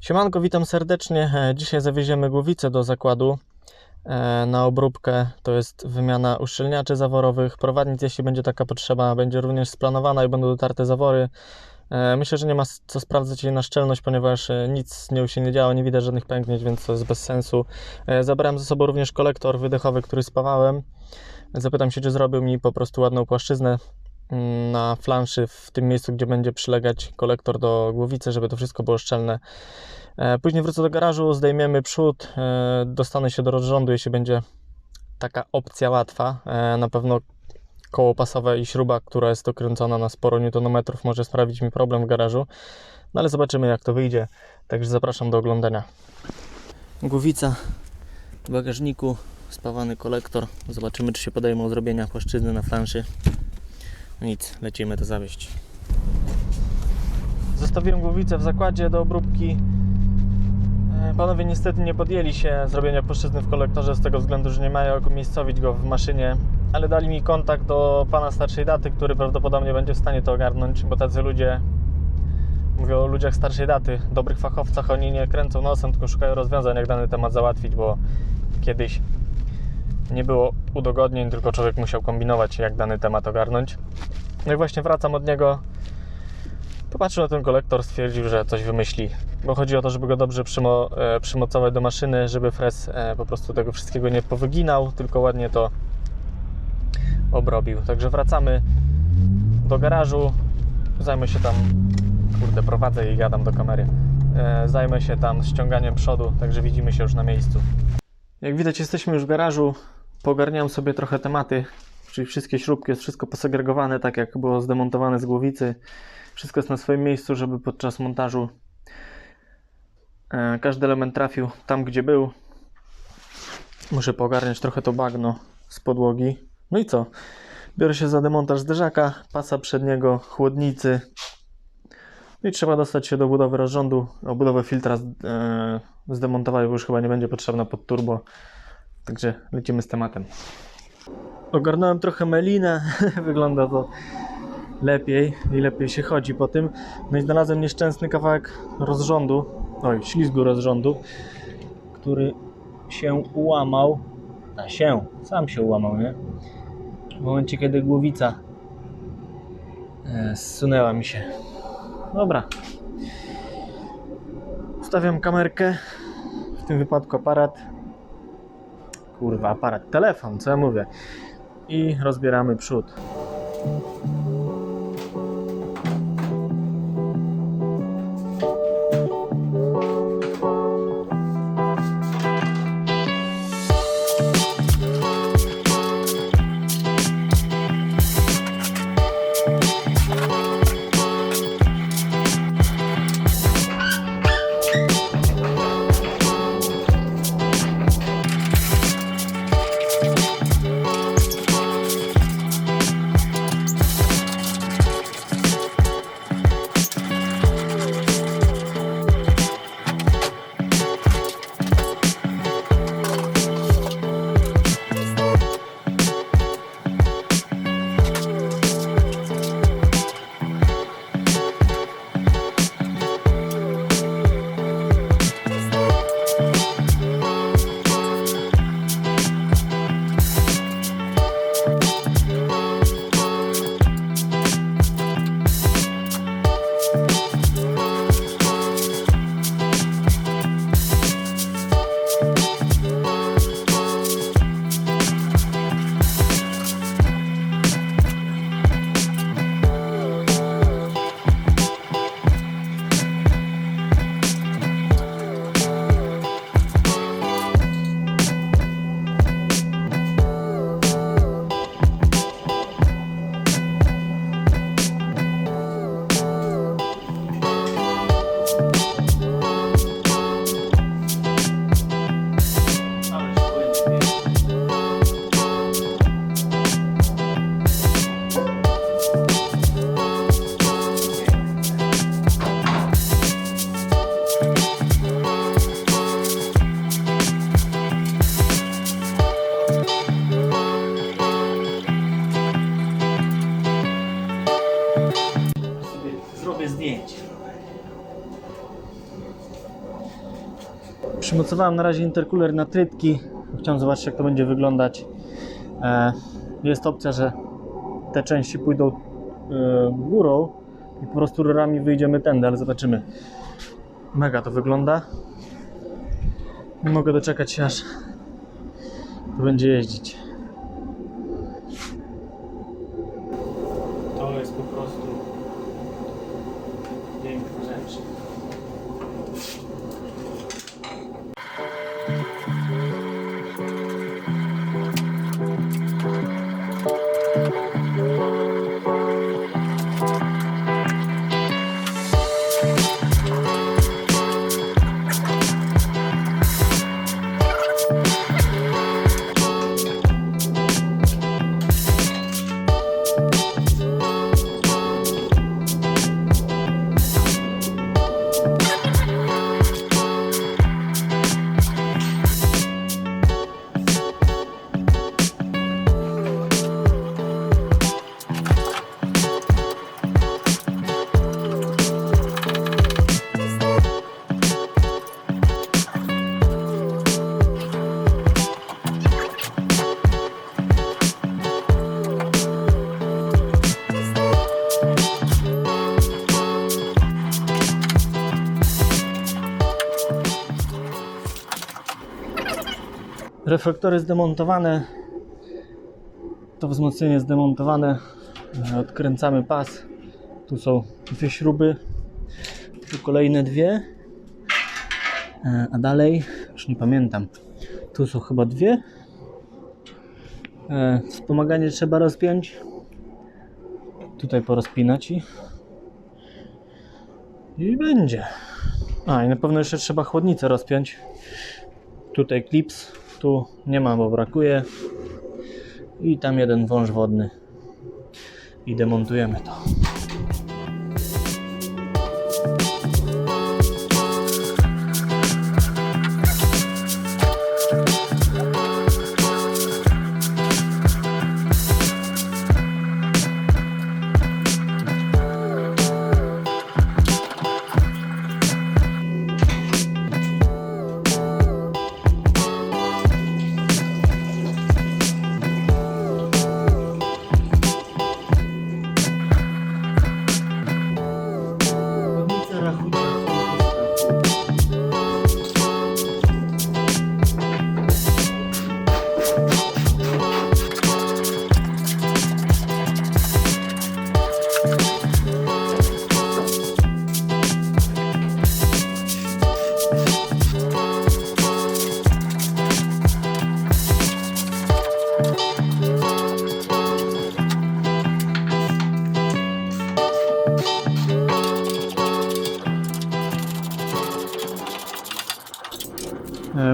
Siemanko, witam serdecznie. E, Dzisiaj zawieziemy głowicę do zakładu e, na obróbkę. To jest wymiana uszczelniaczy zaworowych. Prowadnic, jeśli będzie taka potrzeba, będzie również splanowana i będą dotarte zawory. E, Myślę, że nie ma co sprawdzać jej na szczelność, ponieważ nic z nią się nie działo, nie widać żadnych pęknięć, więc to jest bez sensu. Zabrałem ze sobą również kolektor wydechowy, który spawałem. Zapytam się, czy zrobił mi po prostu ładną płaszczyznę na flanszy w tym miejscu, gdzie będzie przylegać kolektor do głowicy, żeby to wszystko było szczelne. E, Później wrócę do garażu, zdejmiemy przód, e, dostanę się do rozrządu, jeśli będzie taka opcja łatwa. E, Na pewno koło pasowe i śruba, która jest dokręcona na sporo newtonometrów może sprawić mi problem w garażu. No ale zobaczymy jak to wyjdzie. Także zapraszam do oglądania. Głowica w bagażniku, spawany kolektor. Zobaczymy czy się podejmą zrobienia płaszczyzny na flanszy. Nic, lecimy to zawieść. Zostawiłem głowicę w zakładzie do obróbki. E, Panowie niestety nie podjęli się zrobienia płaszczyzny w kolektorze z tego względu, że nie mają jak umiejscowić go w maszynie, ale dali mi kontakt do pana starszej daty, który prawdopodobnie będzie w stanie to ogarnąć, bo tacy ludzie, mówię o ludziach starszej daty, dobrych fachowcach, oni nie kręcą nosem, tylko szukają rozwiązań, jak dany temat załatwić, bo kiedyś nie było udogodnień, tylko człowiek musiał kombinować, jak dany temat ogarnąć. No i właśnie wracam od niego. Popatrzył na ten kolektor, stwierdził, że coś wymyśli, bo chodzi o to, żeby go dobrze przymo, e, przymocować do maszyny, żeby fres e, po prostu tego wszystkiego nie powyginał, tylko ładnie to obrobił. Także wracamy do garażu, zajmę się tam, kurde, prowadzę i gadam do kamery. E, zajmę się tam ściąganiem przodu, także widzimy się już na miejscu. Jak widać, jesteśmy już w garażu. Pogarniam sobie trochę tematy, czyli wszystkie śrubki, jest wszystko posegregowane, tak jak było zdemontowane z głowicy. Wszystko jest na swoim miejscu, żeby podczas montażu e, każdy element trafił tam, gdzie był. Muszę pogarniać trochę to bagno z podłogi. No i co? Biorę się za demontaż zderzaka, pasa przedniego, chłodnicy. No i trzeba dostać się do budowy rozrządu. Obudowę filtra z- e, bo już chyba nie będzie potrzebna pod turbo. Także lecimy z tematem. Ogarnąłem trochę melinę, wygląda to lepiej i lepiej się chodzi po tym. No i znalazłem nieszczęsny kawałek rozrządu, oj, ślizgu rozrządu, który się ułamał. A się, sam się ułamał, nie? W momencie, kiedy głowica e, zsunęła mi się. Dobra. Wstawiam kamerkę, w tym wypadku aparat. Kurwa, aparat, telefon, co ja mówię. I rozbieramy przód. Przymocowałem na razie intercooler na trytki. Chciałem zobaczyć, jak to będzie wyglądać. E, Jest opcja, że te części pójdą e, górą i po prostu rurami wyjdziemy tędy, ale zobaczymy. Mega to wygląda. Nie mogę doczekać się aż to będzie jeździć. Reflektory zdemontowane. To wzmocnienie zdemontowane. Odkręcamy pas. Tu są dwie śruby. Tu kolejne dwie. E, A dalej, już nie pamiętam. Tu są chyba dwie. E, Wspomaganie trzeba rozpiąć. Tutaj porozpinać i i będzie. A i na pewno jeszcze trzeba chłodnicę rozpiąć. Tutaj klips, tu nie ma, bo brakuje. I tam jeden wąż wodny. I demontujemy to.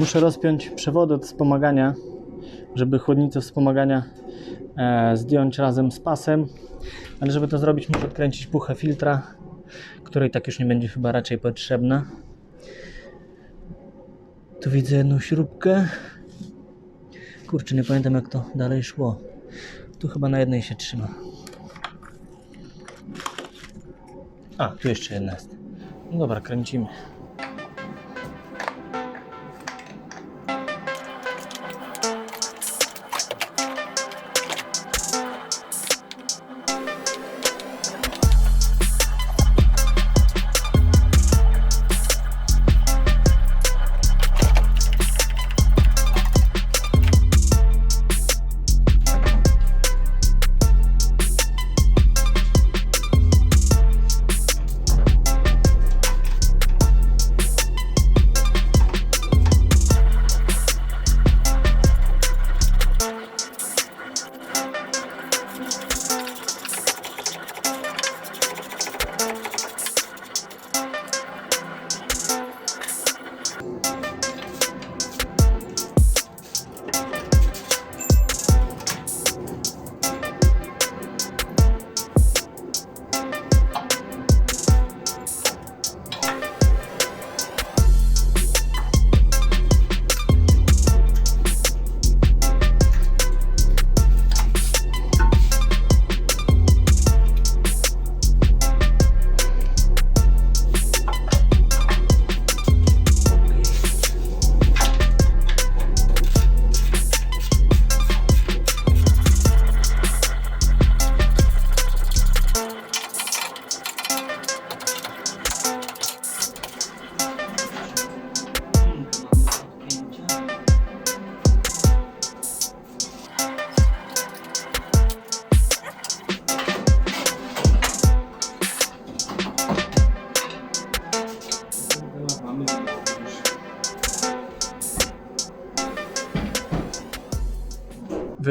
Muszę rozpiąć przewody od wspomagania, żeby chłodnicę wspomagania e, zdjąć razem z pasem. Ale żeby to zrobić, muszę odkręcić puchę filtra, której tak już nie będzie chyba raczej potrzebna. Tu widzę jedną śrubkę. Kurczę, nie pamiętam jak to dalej szło. Tu chyba na jednej się trzyma. A, tu jeszcze jedna jest. No dobra, kręcimy.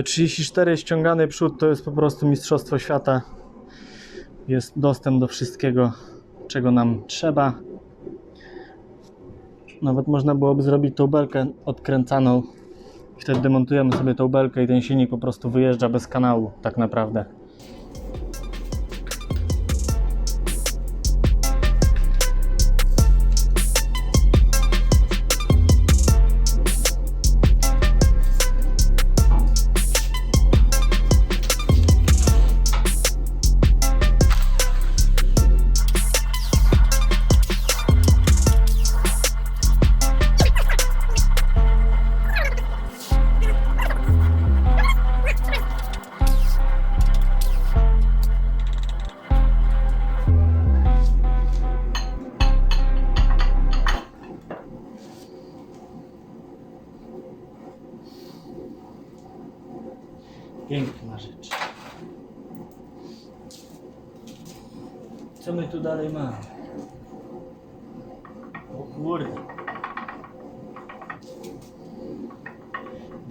34 ściągany przód to jest po prostu mistrzostwo świata. Jest dostęp do wszystkiego, czego nam trzeba. Nawet można byłoby zrobić tą belkę odkręcaną. Wtedy demontujemy sobie tą belkę i ten silnik po prostu wyjeżdża bez kanału, tak naprawdę.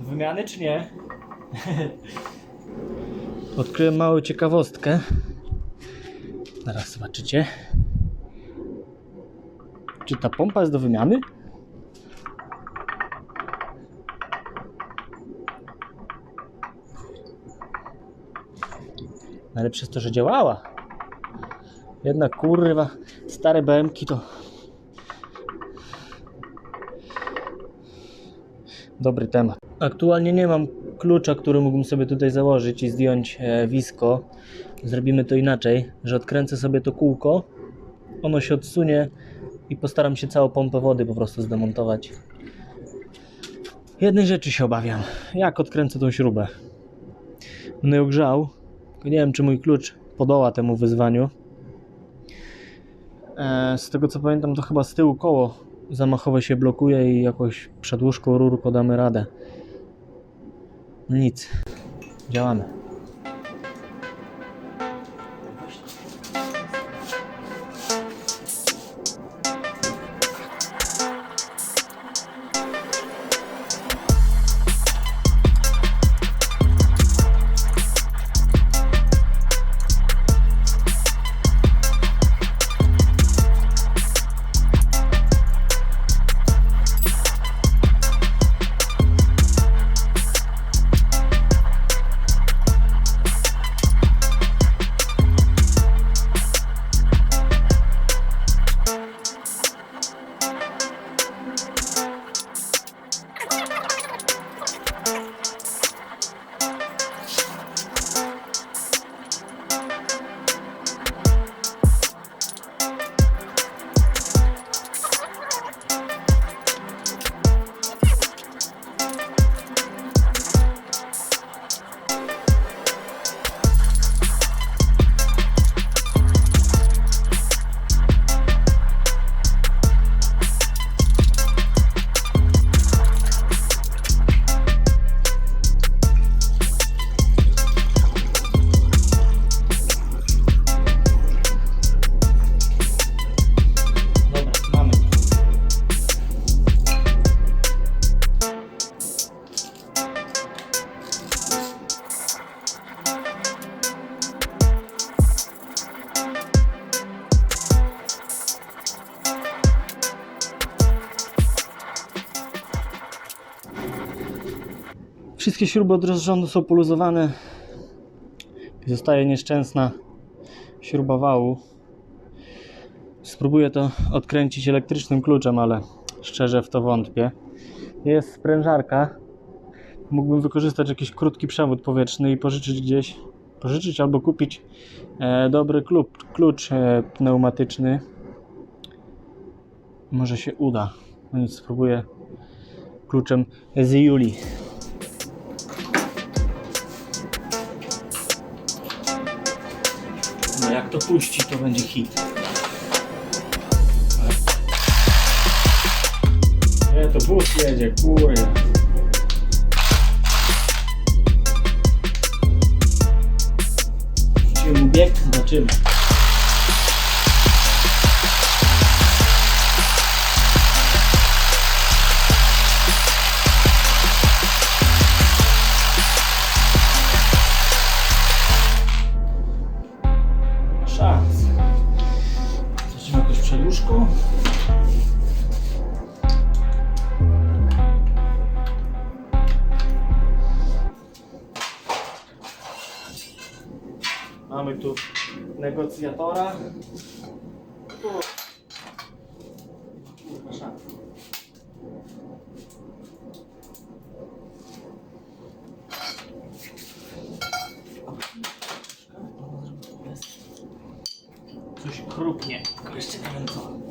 Wymiany czy nie? Odkryłem małą ciekawostkę. Zaraz zobaczycie. Czy ta pompa jest do wymiany? Ale przez to, że działała. Jednak kurwa, stare BMki to. Dobry temat. Aktualnie nie mam klucza, który mógłbym sobie tutaj założyć i zdjąć e, wisko. Zrobimy to inaczej, że odkręcę sobie to kółko, ono się odsunie i postaram się całą pompę wody po prostu zdemontować. Jednej rzeczy się obawiam. Jak odkręcę tą śrubę? Będę ją grzał, nie wiem, czy mój klucz podoła temu wyzwaniu. E, z tego co pamiętam, to chyba z tyłu koło zamachowe się blokuje i jakoś przedłużką rurko damy radę. No Nic. Działamy. Wszystkie śruby od rozrządu są poluzowane. I Zostaje nieszczęsna śruba wału. Spróbuję to odkręcić elektrycznym kluczem, ale szczerze w to wątpię. Jest sprężarka. Mógłbym wykorzystać jakiś krótki przewód powietrzny i pożyczyć gdzieś, pożyczyć albo kupić e, dobry klucz, klucz e, pneumatyczny. Może się uda. No nic, spróbuję kluczem z Juli. To puści, to będzie hit. Nie, to bus jedzie, kurde. Rzuciłem mu bieg, zobaczymy. Chrupnie, tylko jeszcze nie wiem co.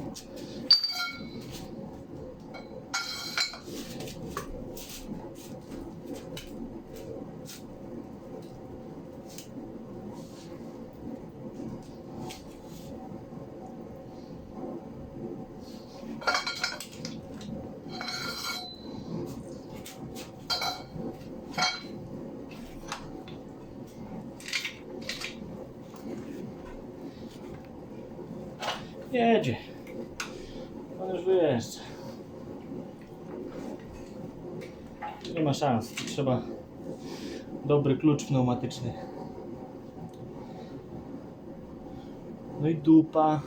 Jedzie. On już wyjeżdża. Nie ma szans. Trzeba dobry klucz pneumatyczny. No i dupa.